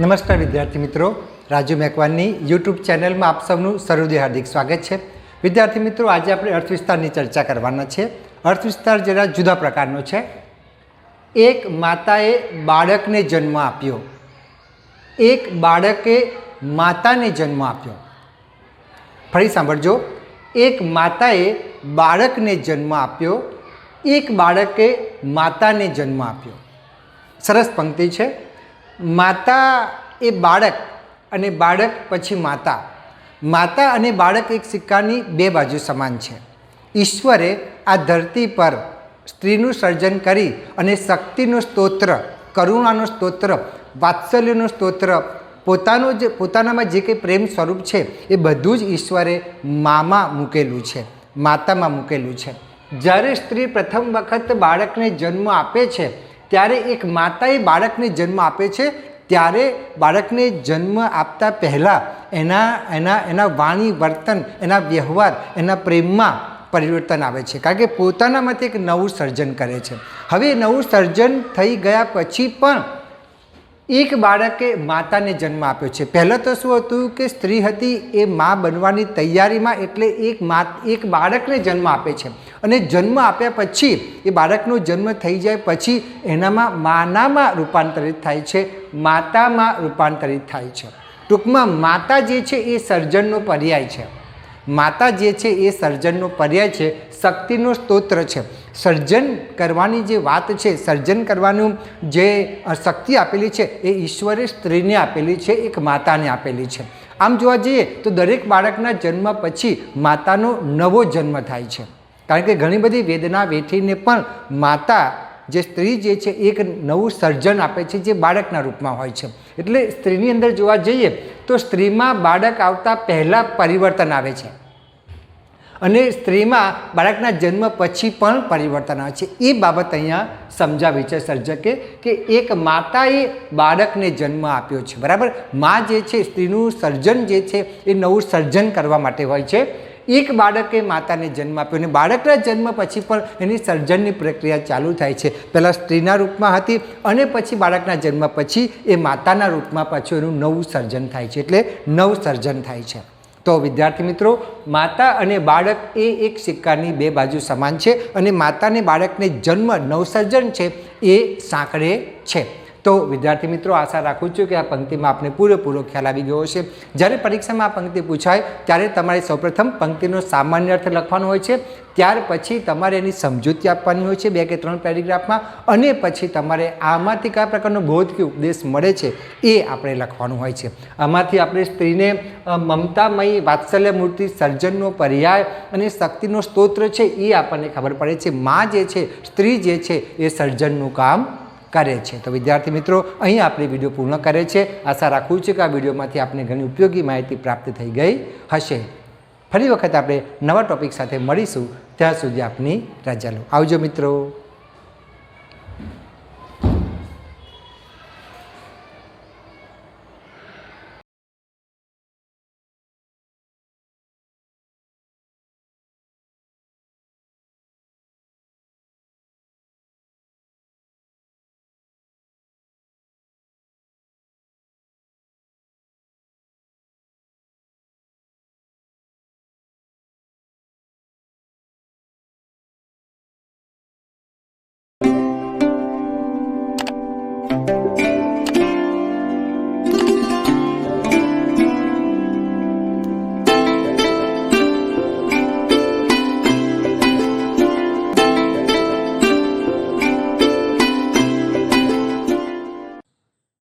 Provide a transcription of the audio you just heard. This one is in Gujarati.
નમસ્કાર વિદ્યાર્થી મિત્રો. રાજુ મેકવાનની યુટ્યુબ ચેનલમાં આપ સૌનું સરુદય હાર્દિક સ્વાગત છે. વિદ્યાર્થી મિત્રો, આજે આપણે અર્થવિસ્તારની ચર્ચા કરવાના છે. અર્થવિસ્તાર જરા જુદા પ્રકારનો છે. એક માતાએ બાળકને જન્મ આપ્યો. એક બાળકે માતાને જન્મ આપ્યો. ફરી સાંભળજો. એક માતાએ બાળકને જન્મ આપ્યો. એક બાળકે માતાને જન્મ આપ્યો. સરસ પંક્તિ છે. માતા એ બાળક અને બાળક પછી માતા. માતા અને બાળક એક સિક્કાની બે બાજુ સમાન છે. ઈશ્વરે આ ધરતી પર સ્ત્રીનું સર્જન કરી અને શક્તિનું સ્તોત્ર, કરુણાનું સ્તોત્ર, વાત્સલ્યનું સ્તોત્ર, પોતાનું જે, પોતાનામાં જે કંઈ પ્રેમ સ્વરૂપ છે, એ બધું જ ઈશ્વરે મામાં મૂકેલું છે, માતામાં મૂકેલું છે. જ્યારે સ્ત્રી પ્રથમ વખત બાળકને જન્મ આપે છે ત્યારે એક માતાએ બાળકને જન્મ આપે છે. ત્યારે બાળકને જન્મ આપતા પહેલાં એના એના એના વાણી વર્તન, એના વ્યવહાર, એના પ્રેમમાં પરિવર્તન આવે છે. કારણ કે પોતાનામાંથી એક નવું સર્જન કરે છે. હવે નવું સર્જન થઈ ગયા પછી પણ એક બાળકે માતાને જન્મ આપ્યો છે. પહેલાં તો શું હતું કે સ્ત્રી હતી, એ મા બનવાની તૈયારીમાં એટલે એક મા, એક બાળકને જન્મ આપે છે. અને જન્મ આપ્યા પછી, એ બાળકનો જન્મ થઈ જાય પછી એનામાં માનામાં રૂપાંતરિત થાય છે, માતામાં રૂપાંતરિત થાય છે. ટૂંકમાં માતા જે છે એ સર્જનનો પર્યાય છે. માતા જે છે એ સર્જનનો પર્યાય છે, શક્તિનો સ્તોત્ર છે. સર્જન કરવાની જે વાત છે, સર્જન કરવાનું જે શક્તિ આપેલી છે, એ ઈશ્વરે સ્ત્રીને આપેલી છે, એક માતાને આપેલી છે. આમ જોવા જઈએ તો દરેક બાળકના જન્મ પછી માતાનો નવો જન્મ થાય છે. કારણ કે ઘણી બધી વેદના વેઠીને પણ માતા જે સ્ત્રી જે છે, એક નવું સર્જન આપે છે જે બાળકના રૂપમાં હોય છે. એટલે સ્ત્રીની અંદર જોવા જઈએ તો સ્ત્રીમાં બાળક આવતા પહેલાં પરિવર્તન આવે છે. અને સ્ત્રીમાં બાળકના જન્મ પછી પણ પરિવર્તન આવે છે. એ બાબત અહીંયા સમજાવી છે સર્જકે કે એક માતાએ બાળકને જન્મ આપ્યો છે. બરાબર? મા જે છે, સ્ત્રીનું સર્જન જે છે, એ નવું સર્જન કરવા માટે હોય છે. એક બાળકે માતાને જન્મ આપ્યો અને બાળકના જન્મ પછી પણ એની સર્જનની પ્રક્રિયા ચાલુ થાય છે. પહેલાં સ્ત્રીના રૂપમાં હતી અને પછી બાળકના જન્મ પછી એ માતાના રૂપમાં પાછું એનું નવું સર્જન થાય છે. એટલે નવ સર્જન થાય છે. તો વિદ્યાર્થી મિત્રો, માતા અને બાળક એ એક સિક્કાની બે બાજુ સમાન છે અને માતાને બાળકને જન્મ નવસર્જન છે એ સાંકળે છે. તો વિદ્યાર્થી મિત્રો, આશા રાખું છું કે આ પંક્તિમાં આપને પૂરેપૂરો ખ્યાલ આવી ગયો હશે. જ્યારે પરીક્ષામાં આ પંક્તિ પૂછાય, ત્યારે તમારે સૌપ્રથમ પંક્તિનો સામાન્ય અર્થ લખવાનો હોય છે, ત્યાર પછી તમારે એની સમજૂતી આપવાની હોય છે, બે કે ત્રણ પેરેગ્રાફમાં, અને પછી તમારે આમાંથી કયા પ્રકારનો બોધ કે ઉપદેશ મળે છે, એ આપણે લખવાનું હોય છે. આમાંથી આપણે સ્ત્રીને મમતામયી, વાત્સલ્ય મૂર્તિ, સર્જનનો પર્યાય અને શક્તિનો સ્તોત્ર છે, એ આપણને ખબર પડે છે. મા જે છે, સ્ત્રી જે છે, એ સર્જનનું કામ કરે છે. તો વિદ્યાર્થી મિત્રો, અહીં આપણે વીડિયો પૂર્ણ કરે છે. આશા રાખું છું કે આ વિડીયોમાંથી આપને ઘણી ઉપયોગી માહિતી પ્રાપ્ત થઈ ગઈ હશે. ફરી વખત આપણે નવા ટોપિક સાથે મળીશું. ત્યાં સુધી આપની રજા લો આવજો મિત્રો.